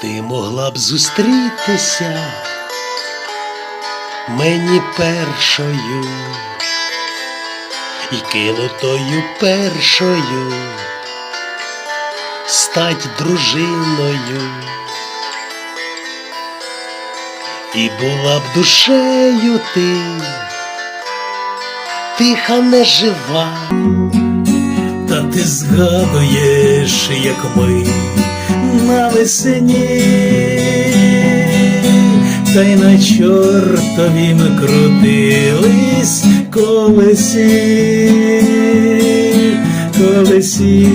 Ти могла б зустрітися мені першою і кинутою першою стать дружиною. І була б душею ти, тиха нежива. Та ти згадуєш, як ми навесні, та й на чортовім крутились колесі, колесі,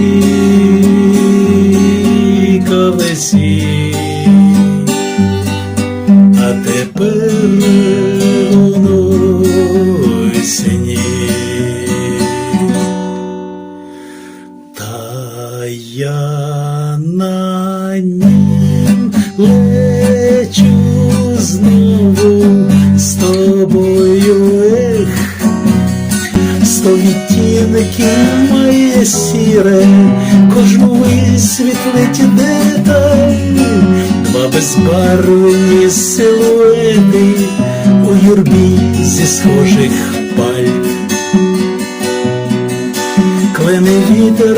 колесі. А тепер воно весні. Та я на нім лечу знову з тобою, ех, сто відтінків має сіре, кожну висвітлить деталь, два безбарвні силуети у юрбі зі схожих паль. Клений вітер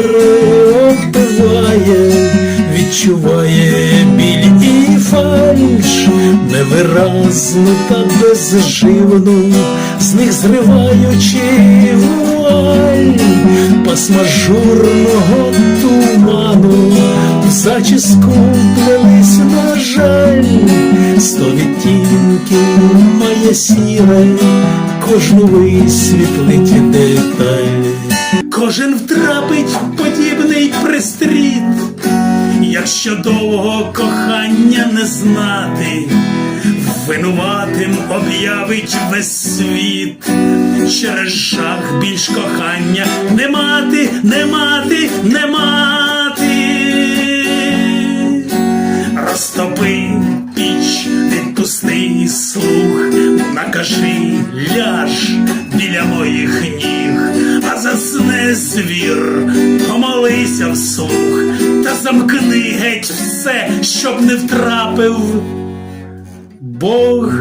оббиває, відчуває біль і фальш, невиразну та безживну, з них зриваючи вуаль. Пасмажурного туману, в зачіску плелись, на жаль, сто відтінків має сіре, кожну висвітлить деталь. Кожен втрапить подібний пристріт, якщо довго кохання не знати, винуватим об'явить весь світ, через жах більш кохання не мати, не мати, не мати. Розтопи піч, відпусти слух, накажи, ляж біля моїх ніг, а засне звір, помолися вслух, замкни геть все, щоб не втрапив Бог.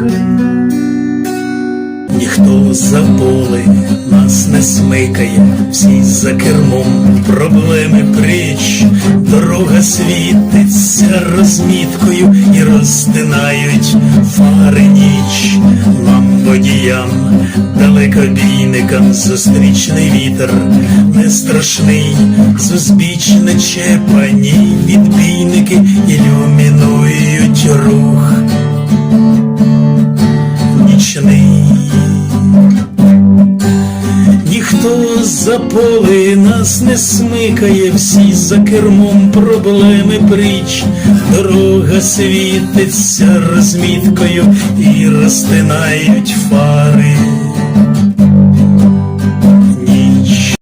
Ніхто за поле нас не смикає, всі за кермом проблеми притч, дорога світиться розміткою і розтинають фари ніч. Нам водіям, зустрічний вітер не страшний, з узбіч не чепані відбійники ілюмінують рух нічний. Ніхто за поле нас не смикає, всі за кермом проблеми притч, дорога світиться розміткою і розтинають фари.